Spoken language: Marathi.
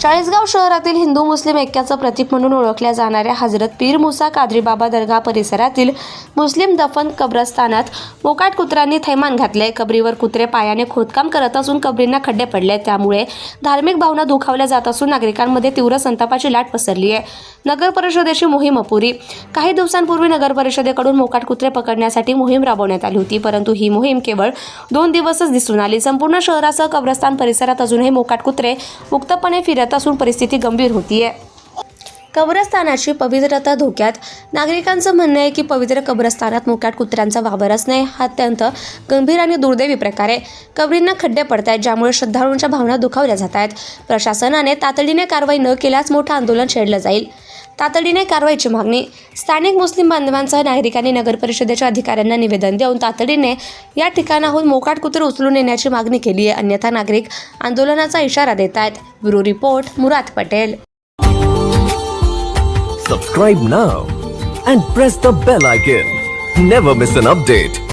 चाळीसगाव शहरातील हिंदू मुस्लिम ऐक्याचं प्रतीक म्हणून ओळखल्या जाणाऱ्या हजरत पीर मुसा कादरीबाबा दर्गा परिसरातील मुस्लिम दफन कब्रस्तानात मोकाट कुत्र्यांनी थैमान घातले कबरीवर कुत्रे पायाने खोदकाम करत असून कबरींना खड्डे पडले त्यामुळे धार्मिक भावना दुखावल्या जात असून नागरिकांमध्ये तीव्र संतापाची लाट पसरली आहे. नगर परिषदेची मोहीम अपुरी. काही दिवसांपूर्वी नगर परिषदेकडून मोकाट कुत्रे पकडण्यासाठी मोहीम राबवण्यात आली होती परंतु ही मोहीम केवळ दोन दिवसच दिसून आली. संपूर्ण शहरासह कब्रस्तान परिसरात अजून अजूनही मोकाट कुत्रे मुक्तपणे फिरत असून परिस्थिती गंभीर होतीये. कब्रस्तानाची पवित्रता धोक्यात. नागरिकांचं म्हणणं आहे की पवित्र कब्रस्तानात मोक्याट कुत्र्यांचा वावर असणे हा अत्यंत गंभीर आणि दुर्दैवी प्रकार आहे. कबरींना खड्डे पडत आहेत ज्यामुळे श्रद्धाळूंच्या भावना दुखावल्या जात आहेत प्रशासनाने तातडीने कारवाई न केल्यास मोठं आंदोलन छेडलं जाईल. तातडीने कारवाईची मागणी. स्थानिक मुस्लिम बांधवांसह नागरिकांनी नगर परिषदेच्या अधिकाऱ्यांना निवेदन देऊन तातडीने या ठिकाणाहून मोकाट कुत्रे उचलून येण्याची मागणी केली आहे. अन्यथा नागरिक आंदोलनाचा इशारा देत आहेत. Bureau report Murad Patel. Subscribe now and press the bell icon never miss an update